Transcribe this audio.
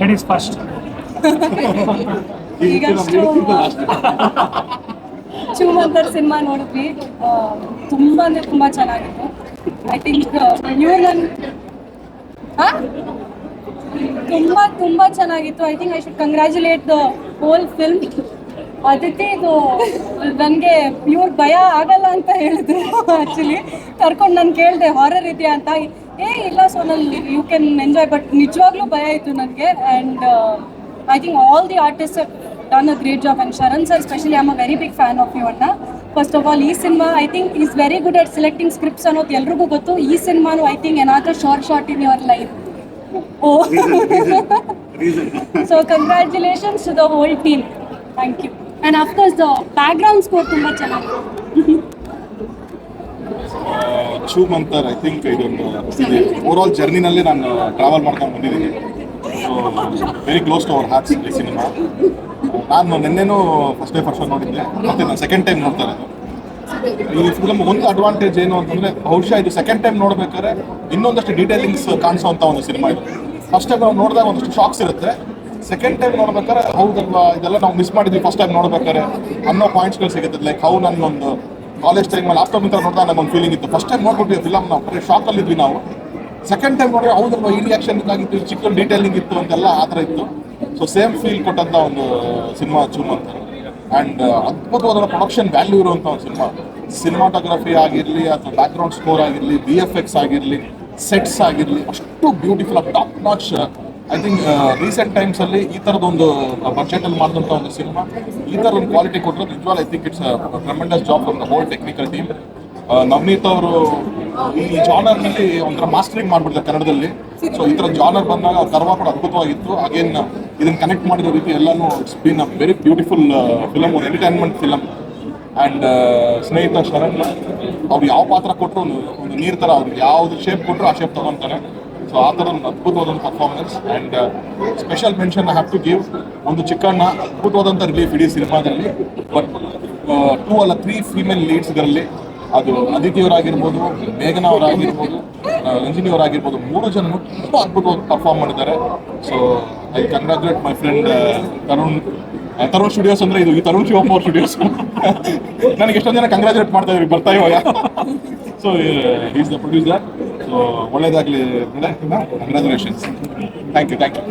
Ladies first ಈಗ ಶಿವಮಂತರ್ cinema ನೋಡಿದ್ವಿ. ತುಂಬ ಅಂದ್ರೆ ತುಂಬಾ ಚೆನ್ನಾಗಿತ್ತು. ಐ ಥಿಂಕ್ ನೀವು ನನ್? ತುಂಬಾ ತುಂಬಾ ಚೆನ್ನಾಗಿತ್ತು. I think I should congratulate the whole film ಅದಕ್ಕೆ ಇದು ನನಗೆ ಇವ್ರ ಭಯ ಆಗಲ್ಲ ಅಂತ ಹೇಳಿದ್ರು ಆ್ಯಕ್ಚುಲಿ ಕರ್ಕೊಂಡು ನಾನು ಕೇಳಿದೆ ಹಾರರ್ ಇದೆಯಾ ಅಂತ. ಏ ಇಲ್ಲ ಸೊ ನಲ್ಲಿ ಯು ಕ್ಯಾನ್ ಎಂಜಾಯ್ ಬಟ್ ನಿಜವಾಗ್ಲೂ ಭಯ ಇತ್ತು ನನಗೆ and I think all the artist done a great job and Sharan sir specially am a very big fan of you ಅಣ್ಣ ಫಸ್ಟ್ ಆಫ್ ಆಲ್ ಈ cinema I think is very good at selecting scripts ಅನ್ನೋದು ಎಲ್ರಿಗೂ ಗೊತ್ತು. ಈ ಸಿನಿಮಾನು I think ಏನಾದರೂ short short in your life O. So congratulations to the whole team thank you and of course the background score ತುಂಬ ಚೆನ್ನಾಗಿದೆ. Choo Mantar I think ಇದೊಂದು overall ಜರ್ನಿನಲ್ಲಿ ನಾನು ಟ್ರಾವೆಲ್ ಮಾಡ್ಕೊಂಡು ಬಂದಿದ್ದೀನಿ. So very close to our hearts ಈ cinema ನಾನು ನಿನ್ನೆನೂ ಫಸ್ಟ್ ಡೇ ಫಸ್ಟ್ ನೋಡಿದ್ದೆ. ಮತ್ತೆ ನಾನು ಸೆಕೆಂಡ್ ಟೈಮ್ ನೋಡ್ತಾರೆ ಈ ಫಿಲಮ್ ಒಂದು ಅಡ್ವಾಂಟೇಜ್ ಏನು ಅಂತಂದ್ರೆ, ಬಹುಶಃ ಇದು ಸೆಕೆಂಡ್ ಟೈಮ್ ನೋಡ್ಬೇಕಾದ್ರೆ ಇನ್ನೊಂದಷ್ಟು ಡೀಟೇಲಿಂಗ್ಸ್ ಕಾಣಿಸುವಂತ ಒಂದು ಸಿನಿಮಾ ಇದು. ಫಸ್ಟ್ ಟೈಮ್ ನಾವು ನೋಡಿದಾಗ ಒಂದಷ್ಟು ಶಾಕ್ಸ್ ಇರುತ್ತೆ. ಸೆಕೆಂಡ್ ಟೈಮ್ ನೋಡ್ಬೇಕಾದ್ರೆ, ಹೌದಲ್ವಾ, ಇದೆಲ್ಲ ನಾವು ಮಿಸ್ ಮಾಡಿದ್ವಿ ಫಸ್ಟ್ ಟೈಮ್ ನೋಡ್ಬೇಕಾದ್ರೆ ಅನ್ನೋ ಪಾಯಿಂಟ್ಸ್ಗಳು ಸಿಗುತ್ತೆ. ಲೈಕ್ ಹೌ ನನ್ನೊಂದು ಕಾಲೇಜ್ ಟೈಮ್ ಅಲ್ಲಿ ಆಫ್ಟರ್ ಮಿತ್ರ ನೋಡಿದಾಗ ನಮ್ಗೆ ಒಂದು ಫೀಲಿಂಗ್ ಇತ್ತು. ಫಸ್ಟ್ ಟೈಮ್ ನೋಡ್ಬಿಟ್ಟು ಫಿಲಮ್ ನಾವು, ಬರೀ ಶಾಕಲ್ಲಿ ಇದ್ವಿ ನಾವು. ಸೆಕೆಂಡ್ ಟೈಮ್ ನೋಡಿ ಹೌದಲ್ವಾ, ಈ ರಿಯಾಕ್ಷನ್ ಆಗಿತ್ತು ಚಿಕ್ಕ ಡೀಟೇಲಿಂಗ್ ಇತ್ತು ಅಂತೆಲ್ಲ ಆ ಥರ ಇತ್ತು. ಸೊ ಸೇಮ್ ಫೀಲ್ ಕೊಟ್ಟಂಥ ಒಂದು ಸಿನಿಮಾ ಚೂಮ್ ಅಂತ. ಆ್ಯಂಡ್ ಅದ್ಭುತವಾದ ಪ್ರೊಡಕ್ಷನ್ ವ್ಯಾಲ್ಯೂ ಇರುವಂಥ ಒಂದು ಸಿನಿಮಾ ಸಿನಿಮಾಟೋಗ್ರಫಿ ಆಗಿರಲಿ ಅಥವಾ ಬ್ಯಾಕ್ಗ್ರೌಂಡ್ ಸ್ಕೋರ್ ಆಗಿರಲಿ ಬಿ ಎಫ್ ಎಕ್ಸ್ ಆಗಿರಲಿ ಸೆಟ್ಸ್ ಆಗಿರಲಿ, ಅಷ್ಟು beautiful top notch I think recent ಟೈಮ್ಸಲ್ಲಿ ಈ ಥರದೊಂದು ಬಜೆಟಲ್ಲಿ ಮಾಡಿದಂಥ ಒಂದು ಸಿನಿಮಾ ಈ ಥರ ಒಂದು ಕ್ವಾಲಿಟಿ ಕೊಟ್ಟರೆ ನಿಜವಾಗ್ I think it's tremendous job from the whole technical team Navaneeth ಅವರು, ಈ ಜಾನರ್ನಲ್ಲಿ ಒಂಥರ ಮಾಸ್ಟರಿಂಗ್ ಮಾಡ್ಬಿಡ್ತಾರೆ ಕನ್ನಡದಲ್ಲಿ. ಸೊ ಈ ಥರ ಜಾನರ್ ಬಂದಾಗ ಕರ್ವ ಕೂಡ ಅದ್ಭುತವಾಗಿತ್ತು. ಅಗೇನ್ ಇದನ್ನ ಕನೆಕ್ಟ್ ಮಾಡಿದ ರೀತಿ ಎಲ್ಲಾನು it's been a very beautiful film ಒಂದು ಎಂಟರ್ಟೈನ್ಮೆಂಟ್ ಫಿಲಮ್ ಆ್ಯಂಡ್ ಸ್ನೇಹಿತ ಶರಣ್, ಅವ್ರು ಯಾವ ಪಾತ್ರ ಕೊಟ್ಟರು ಒಂದು ಒಂದು ನೀರು ಥರ ಅವ್ರಿಗೆ ಯಾವ್ದು ಶೇಪ್ ಕೊಟ್ಟರು ಆ ಶೇಪ್ ತಗೊಂತಾರೆ ಸೊ ಆ ಥರ ಒಂದು ಅದ್ಭುತವಾದಂಥ performance and special mention have to give ಒಂದು ಚಿಕ್ಕಣ್ಣ ಅದ್ಭುತವಾದಂಥ ರಿಲೀಫ್ ಇಡೀ ಸಿನಿಮಾದಲ್ಲಿ ಬಟ್ ಟೂ ಅಲ್ಲ ತ್ರೀ ಫೀಮೇಲ್ ಲೀಡ್ಸ್ ಇದರಲ್ಲಿ ಅದು ಅದಿತಿಯವರಾಗಿರ್ಬೋದು ಮೇಘನಾ ಅವರಾಗಿರ್ಬೋದು ರಂಜಿನಿ ಅವರಾಗಿರ್ಬೋದು, ಮೂರು ಜನ ತುಂಬ ಅದ್ಭುತವಾಗಿ ಪರ್ಫಾರ್ಮ್ ಮಾಡಿದ್ದಾರೆ. So I congratulate my friend Tarun Tarun studios ಅಂದ್ರೆ ಇದು ಈ ತರುಣ್ ಶಿವಪ್ಪ ಅವ್ರ ಸ್ಟುಡಿಯೋಸ್ ನನಗೆ ಎಷ್ಟೊಂದು ಜನ ಕಂಗ್ರಾಚುಲೇಟ್ ಮಾಡ್ತಾ ಇದ್ರಿ ಬರ್ತಾ ಇವಾಗ. So is the producer so ಒಳ್ಳೇದಾಗಲಿ congratulations thank you thank you